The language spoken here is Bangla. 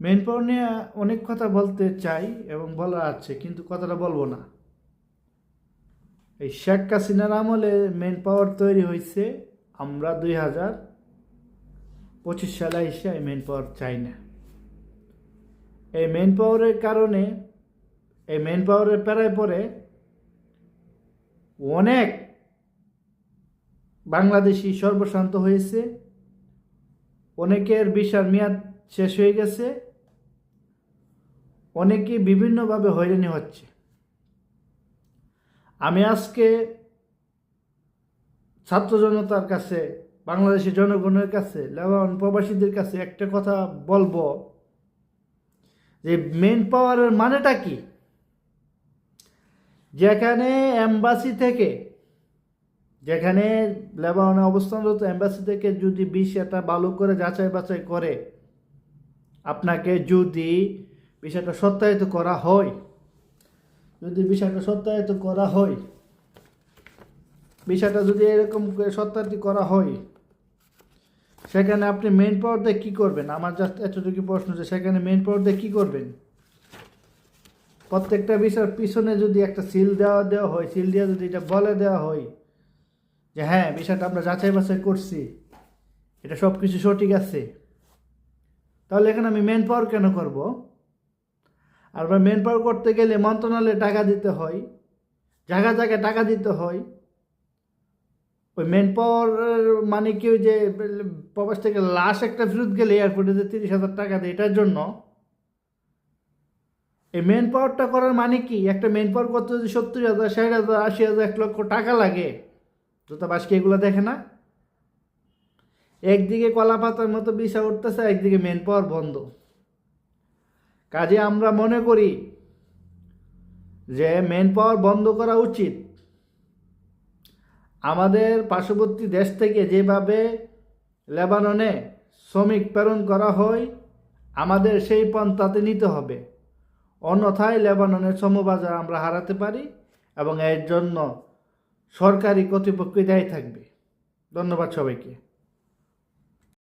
মেন পাওয়ার নিয়ে অনেক কথা বলতে চাই এবং বলা আছে, কিন্তু কথাটা বলব না। এই শেখ হাসিনার আমলে মেন পাওয়ার তৈরি হয়েছে আমরা দুই হাজার পঁচিশ সালে এসে এই মেন পাওয়ার চাই না। এই মেন পাওয়ারের কারণে, এই মেন পাওয়ারের প্যারায় পরে অনেক বাংলাদেশি সর্বশান্ত হয়েছে, অনেকের বিশাল মেয়াদ শেষ হয়ে গেছে অনেকে বিভিন্নভাবে হয়রানি হচ্ছে। আমি আজকে ছাত্র জনতার কাছে, বাংলাদেশের জনগণের কাছে, লেবানন প্রবাসীদের কাছে একটা কথা বলব, যে মেন পাওয়ারের মানেটা কি? যেখানে এম্বাসি থেকে, যেখানে লেবাননে অবস্থানরত এম্বাসি থেকে যদি বিষয়টা ভালো করে যাচাই বাছাই করে, আপনাকে যদি বিষয়টা সত্যায়িত করা হয়। যদি বিষয়টা সত্যায়িত করা হয়, বিষয়টা যদি এরকম সত্যায়িত করা হয়, সেখানে আপনি মেন পাওয়ার দিয়ে কী করবেন? আমার জাস্ট এতটুকু প্রশ্ন যে সেখানে মেন পাওয়ার দিয়ে কী করবেন? প্রত্যেকটা বিষয়ের পিছনে যদি একটা সিল দেওয়া দেওয়া হয় সিল দিয়ে যদি এটা বলে দেওয়া হয় যে হ্যাঁ বিষয়টা আমরা যাচাই বাছাই করছি, এটা সব কিছু সঠিক আছে, তাহলে এখানে আমি মেন পাওয়ার কেন করব? আর মেন পাওয়ার করতে গেলে মন্ত্রণালয়ে টাকা দিতে হয়। জায়গা জায়গায় টাকা দিতে হয়। ওই মেন পাওয়ার মানে কি ওই যে, প্রবাস থেকে লাশ একটা ফেরত গেলে এয়ারপোর্টে যে তিরিশ হাজার টাকা দেয়, এটার জন্য। এই মেন পাওয়ারটা করার মানে কি? একটা মেন পাওয়ার করতে যদি সত্তর হাজার, ষাট হাজার, আশি হাজার, এক লক্ষ টাকা লাগে দূতাবাস কি এগুলো দেখে না? একদিকে কলা পাতার মতো বিষা উঠতেছে একদিকে মেন পাওয়ার বন্ধ। কাজে আমরা মনে করি যে মেন পাওয়ার বন্ধ করা উচিত। আমাদের পার্শ্ববর্তী দেশ থেকে যেভাবে লেবাননে শ্রমিক প্রেরণ করা হয়, আমাদের সেই পন্থাতে নিতে হবে। অন্যথায় লেবাননের সমবাজার আমরা হারাতে পারি এবং এর জন্য সরকারি কর্তৃপক্ষ দায়ী থাকবে। ধন্যবাদ সবাইকে।